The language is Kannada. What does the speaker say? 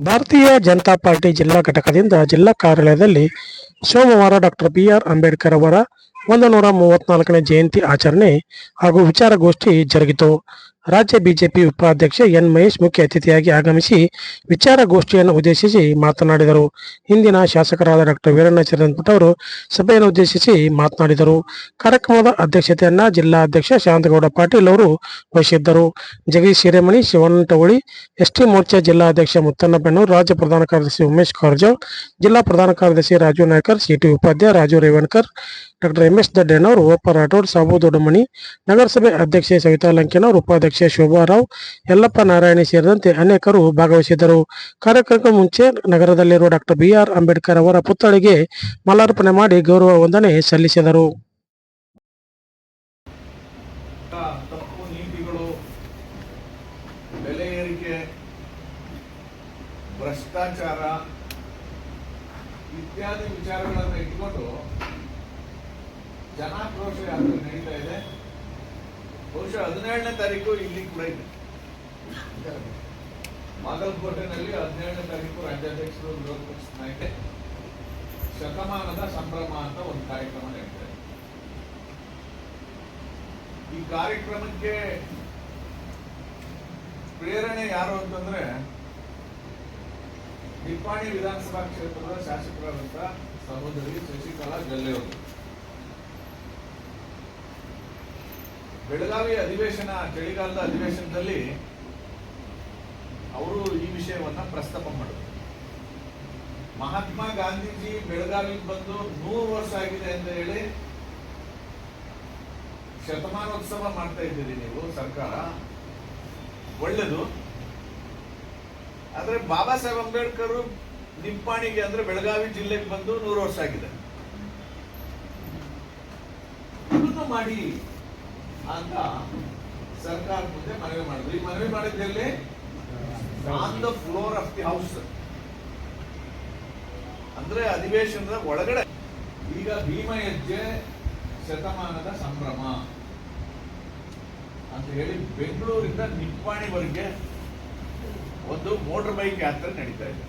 ಭಾರತೀಯ ಜನತಾ ಪಾರ್ಟಿ ಜಿಲ್ಲಾ ಘಟಕದಿಂದ ಜಿಲ್ಲಾ ಕಾರ್ಯಾಲಯದಲ್ಲಿ ಸೋಮವಾರ ಡಾಕ್ಟರ್ ಬಿಆರ್ ಅಂಬೇಡ್ಕರ್ ಅವರ ಒಂದು ನೂರ ಮೂವತ್ನಾಲ್ಕನೇ ಜಯಂತಿ ಆಚರಣೆ ಹಾಗೂ ವಿಚಾರಗೋಷ್ಠಿ ಜರುಗಿತು. ರಾಜ್ಯ ಬಿಜೆಪಿ ಉಪಾಧ್ಯಕ್ಷ ಎನ್ ಮಹೇಶ್ ಮುಖ್ಯ ಅತಿಥಿಯಾಗಿ ಆಗಮಿಸಿ ವಿಚಾರಗೋಷ್ಠಿಯನ್ನು ಉದ್ದೇಶಿಸಿ ಮಾತನಾಡಿದರು. ಹಿಂದಿನ ಶಾಸಕರಾದ ಡಾಕ್ಟರ್ ವೀರಣ್ಣ ಚಂದ್ರಪುಟ್ ಅವರು ಸಭೆಯನ್ನು ಉದ್ದೇಶಿಸಿ ಮಾತನಾಡಿದರು. ಕಾರ್ಯಕ್ರಮದ ಅಧ್ಯಕ್ಷತೆಯನ್ನ ಜಿಲ್ಲಾ ಅಧ್ಯಕ್ಷ ಶಾಂತಗೌಡ ಪಾಟೀಲ್ ಅವರು ವಹಿಸಿದ್ದರು. ಜಗದೀಶ್ ಹಿರೇಮಣಿ ಶಿವನಟವಳಿ ಟವಳಿ ಎಸ್ಟಿ ಮೋರ್ಚಾ ಜಿಲ್ಲಾಧ್ಯಕ್ಷ ಮುತ್ತಣ್ಣ ಬೆನ್ನೂರು ರಾಜ್ಯ ಪ್ರಧಾನ ಕಾರ್ಯದರ್ಶಿ ಉಮೇಶ್ ಕಾರಜೋಳ್ ಜಿಲ್ಲಾ ಪ್ರಧಾನ ಕಾರ್ಯದರ್ಶಿ Raju Naikar, CT Upadhyaya Raju Revankar, doctor M S Daddannavar ಓಪ Rathod Sabu Doddamani ನಗರಸಭೆ ಅಧ್ಯಕ್ಷೆ ಸವಿತಾ ಲಂಕೆನವರು, ಉಪಾಧ್ಯಕ್ಷೆ ಶೋಭಾರಾವ್ ಯಲ್ಲಪ್ಪ ನಾರಾಯಣ ಸೇರಿದಂತೆ ಅನೇಕರು ಭಾಗವಹಿಸಿದ್ದರು. ಕಾರ್ಯಕ್ರಮಕ್ಕೆ ಮುಂಚೆ ನಗರದಲ್ಲಿರುವ ಡಾಕ್ಟರ್ ಬಿಆರ್ ಅಂಬೇಡ್ಕರ್ ಅವರ ಪುತ್ಥಳಿಗೆ ಮಾಲಾರ್ಪಣೆ ಮಾಡಿ ಗೌರವ ವಂದನೆ ಸಲ್ಲಿಸಿದರು. ಭ್ರಷ್ಟಾಚಾರ ಇತ್ಯಾದಿ ವಿಚಾರಗಳನ್ನು ಇಟ್ಕೊಂಡು ಜನಾಕ್ರೋಶ ಯಾತ್ರೆ ನಡೀತಾ ಇದೆ. ಬಹುಶಃ ಹದಿನೇಳನೇ ತಾರೀಕು ಇಲ್ಲಿ ಕೂಡ ಇದೆ. ಬಾಗಲಕೋಟೆನಲ್ಲಿ ಹದಿನೇಳನೇ ತಾರೀಕು ರಾಜ್ಯಾಧ್ಯಕ್ಷರು ವಿರೋಧ ನಾಯಕ ಶತಮಾನದ ಸಂಭ್ರಮ ಅಂತ ಒಂದು ಕಾರ್ಯಕ್ರಮ ನಡೀತಾರೆ ಈ ಕಾರ್ಯಕ್ರಮಕ್ಕೆ ಪ್ರೇರಣೆ ಯಾರು ಅಂತಂದ್ರೆ ನಿಪ್ಪಾಣಿ ವಿಧಾನಸಭಾ ಕ್ಷೇತ್ರದ ಶಾಸಕರಾದಂತ ಸಹೋದರಿ ಶಶಿಕಲಾ ಜಲ್ಲೆ ಬೆಳಗಾವಿ ಅಧಿವೇಶನ, ಚಳಿಗಾಲದ ಅಧಿವೇಶನದಲ್ಲಿ ಅವರು ಈ ವಿಷಯವನ್ನ ಪ್ರಸ್ತಾಪ ಮಾಡಿದ್ರು. ಮಹಾತ್ಮ ಗಾಂಧೀಜಿ ಬೆಳಗಾವಿಗೆ ಬಂದು ನೂರು ವರ್ಷ ಆಗಿದೆ ಅಂತ ಹೇಳಿ ಶತಮಾನೋತ್ಸವ ಮಾಡ್ತಾ ಇದ್ದೀರಿ ನೀವು, ಸರ್ಕಾರ. ಒಳ್ಳೇದು. ಆದರೆ ಬಾಬಾ ಸಾಹೇಬ್ ಅಂಬೇಡ್ಕರ್ ನಿಂಪಾಣಿಗೆ ಅಂದ್ರೆ ಬೆಳಗಾವಿ ಜಿಲ್ಲೆಗೆ ಬಂದು ನೂರು ವರ್ಷ ಆಗಿದೆ. ಮಾಡಿ ಅಂತ ಸರ್ಕಾರ ಮುಂದೆ ಮನವಿ ಮಾಡಿದ್ರು. ಈ ಮನವಿ ಮಾಡಿದ್ದಲ್ಲಿ on the floor of the house ಅಂದ್ರೆ ಅಧಿವೇಶನದ ಒಳಗಡೆ. ಈಗ ಭೀಮ ಹೆಜ್ಜೆ ಶತಮಾನದ ಸಂಭ್ರಮ. ಅಂತ ಹೇಳಿ ಬೆಂಗಳೂರಿಂದ ನಿಪ್ಪಾಣಿವರೆಗೆ ಒಂದು ಮೋಟರ್ ಬೈಕ್ ಯಾತ್ರೆ ನಡೀತಾ ಇದೆ.